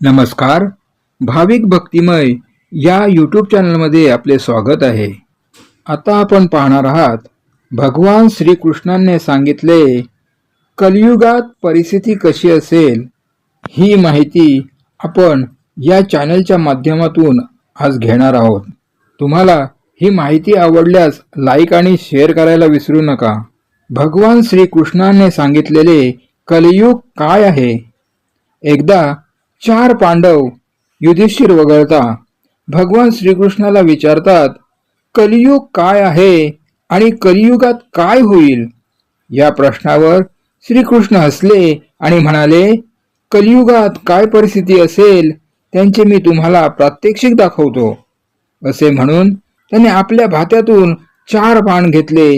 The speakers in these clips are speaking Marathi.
नमस्कार. भाविक भक्तिमय या यूट्यूब चॅनलमध्ये आपले स्वागत आहे. आता आपण पाहणार आहात भगवान श्रीकृष्णांनी सांगितले कलियुगात परिस्थिती कशी असेल ही माहिती आपण या चॅनलच्या माध्यमातून आज घेणार आहोत. तुम्हाला ही माहिती आवडल्यास लाईक आणि शेअर करायला विसरू नका. भगवान श्रीकृष्णाने सांगितलेले कलियुग काय आहे? एकदा चार पांडव युधिष्ठिर वगळता भगवान श्रीकृष्णाला विचारतात कलियुग काय आहे आणि कलियुगात काय होईल? या प्रश्नावर श्रीकृष्ण हसले आणि म्हणाले कलियुगात काय परिस्थिती असेल त्यांचे मी तुम्हाला प्रात्यक्षिक दाखवतो. असे म्हणून त्याने आपल्या भात्यातून चार बाण घेतले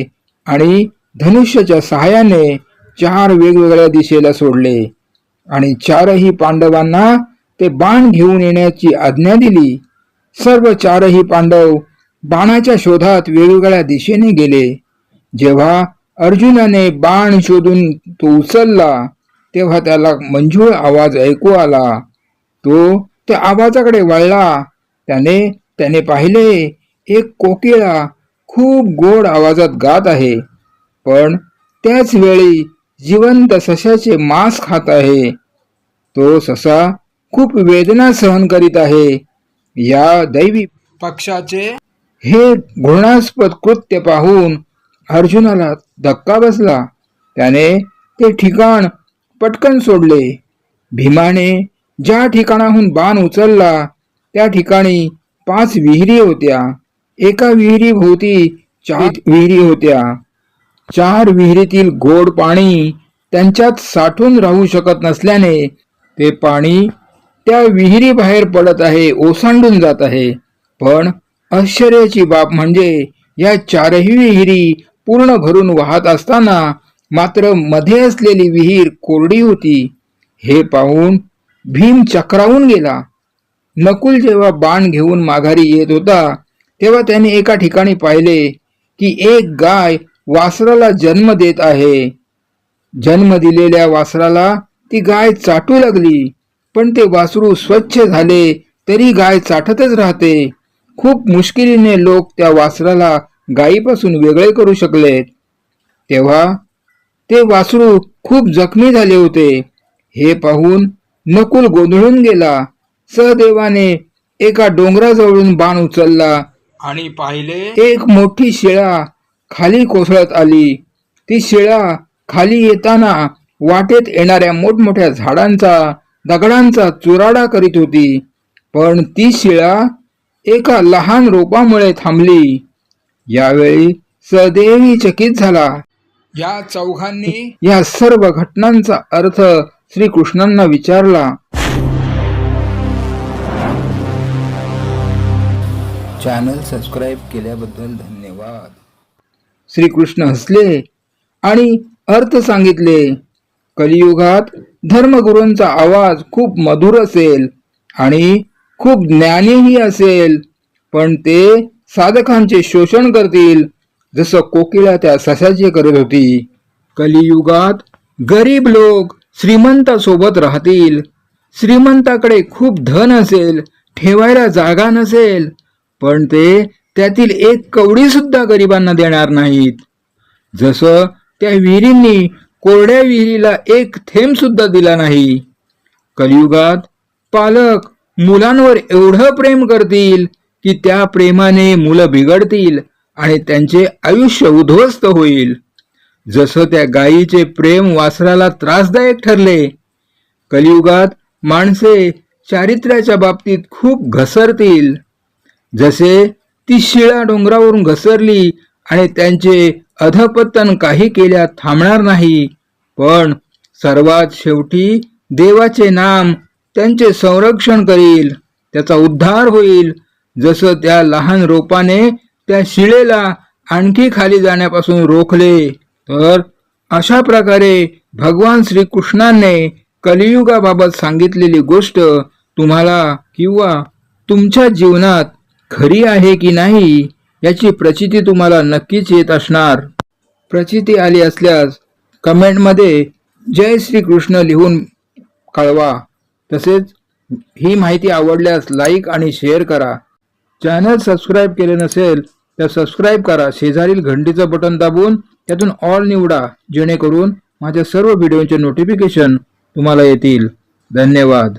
आणि धनुष्याच्या सहाय्याने चार वेगवेगळ्या दिशेला सोडले. आणि चारही पांडवांना ते बाण घेऊन येण्याची आज्ञा दिली. सर्व चारही पांडव बाणाच्या शोधात वेगवेगळ्या दिशेने गेले. जेव्हा अर्जुनाने बाण शोधून तो उचलला तेव्हा त्याला मंजूळ आवाज ऐकू आला. तो त्या आवाजाकडे वळला. त्याने त्याने पाहिले एक कोकिळा खूप गोड आवाजात गात आहे. पण त्याच वेळी जिवंत सशाचे मांस खात आहे. तो ससा खूप वेदना सहन करीत आहे. या दैवी पक्षाचे हे घृणास्पद कृत्य पाहून अर्जुनाला धक्का बसला. त्याने ते ठिकाण पटकन सोडले. भीमाने ज्या ठिकाणाहून बाण उचलला त्या ठिकाणी पाच विहिरी होत्या. एका विहिरी भोवती चार विहिरी होत्या. चार विहिरीतील गोड पाणी त्यांच्यात साठून राहू शकत नसल्याने ते पाणी त्या विहिरी बाहेर पडत आहे ओसांडून जात आहे. पण आश्चर्याची बाब म्हणजे या चारही विहिरी पूर्ण भरून वाहत असताना मात्रमध्ये असलेली विहीर कोरडी होती. हे पाहून भीम चक्रावून गेला. नकुल जेव्हा बाण घेऊन माघारी येत होता तेव्हा त्याने एका ठिकाणी पाहिले की एक गाय वासराला जन्म देत आहे. जन्म दिलेल्या वासराला ती गाय चाटू लागली. पण ते वासरू स्वच्छ झाले तरी गाय चाटतच राहते. खूप मुश्किलीने लोक त्या वासराला गायीपासून वेगळे करू शकले. तेव्हा ते वासरू खूप जखमी झाले होते. हे पाहून नकुल गोंधळून गेला. सहदेवाने एका डोंगराजवळून बाण उचलला. आणि पाहिले? एक मोठी शिळा खाली कोसळत आली. ती शिळा खाली येताना वाटेत येणाऱ्या मोठमोठ्या झाडांचा दगडांचा चुराडा करीत होती. पण ती शिळा एका लहान रोपामुळे थांबली. यावेळी सदैवी चकित झाला. या चौघांनी या सर्व घटनांचा अर्थ श्रीकृष्णांना विचारला. चॅनल सबस्क्राईब केल्याबद्दल धन्यवाद. श्रीकृष्ण हसले आणि अर्थ सांगितले. कलियुगात धर्मगुरूंचा आवाज खूप मधुर असेल आणि खूप ज्ञानीही असेल पण ते साधकांचे शोषण करतील जसं कोकिला त्या सशाची करत होती. कलियुगात गरीब लोक श्रीमंतासोबत राहतील. श्रीमंताकडे खूप धन असेल ठेवायला जागा नसेल पण ते त्यातील एक कवडी सुद्धा गरिबांना देणार नाहीत. जसं त्या विहिरींनी कोरड्या विहिरीला एक थेंब सुद्धा दिला नाही. कलियुगात पालक मुलांवर एवढं प्रेम करतील की त्या प्रेमाने मुलं बिघडतील आणि त्यांचे आयुष्य उद्ध्वस्त होईल. जसं त्या गायीचे प्रेम वासराला त्रासदायक ठरले कलियुगात माणसे चारित्र्याच्या बाबतीत खूप घसरतील. जसे ती शिळा डोंगरावरून घसरली आणि त्यांचे अधपतन काही केल्या थांबणार नाही. पण सर्वात शेवटी देवाचे नाम त्यांचे संरक्षण करील. त्याचा उद्धार होईल. जसं त्या लहान रोपाने त्या शिळेला आणखी खाली जाण्यापासून रोखले तर अशा प्रकारे भगवान श्रीकृष्णाने कलियुगाबाबत सांगितलेली गोष्ट तुम्हाला किंवा तुमच्या जीवनात खरी आहे की नाही? याची प्रचिती तुम्हाला नक्कीच येत असणार. प्रचिती आली असल्यास कमेंटमध्ये जय श्री कृष्ण लिहून कळवा. तसेच ही माहिती आवडल्यास लाईक आणि शेअर करा. चॅनल सबस्क्राईब केले नसेल तर सबस्क्राईब करा. शेजारील घंटीचं बटन दाबून त्यातून ऑल निवडा जेणेकरून माझ्या सर्व व्हिडिओचे नोटिफिकेशन तुम्हाला येतील. धन्यवाद.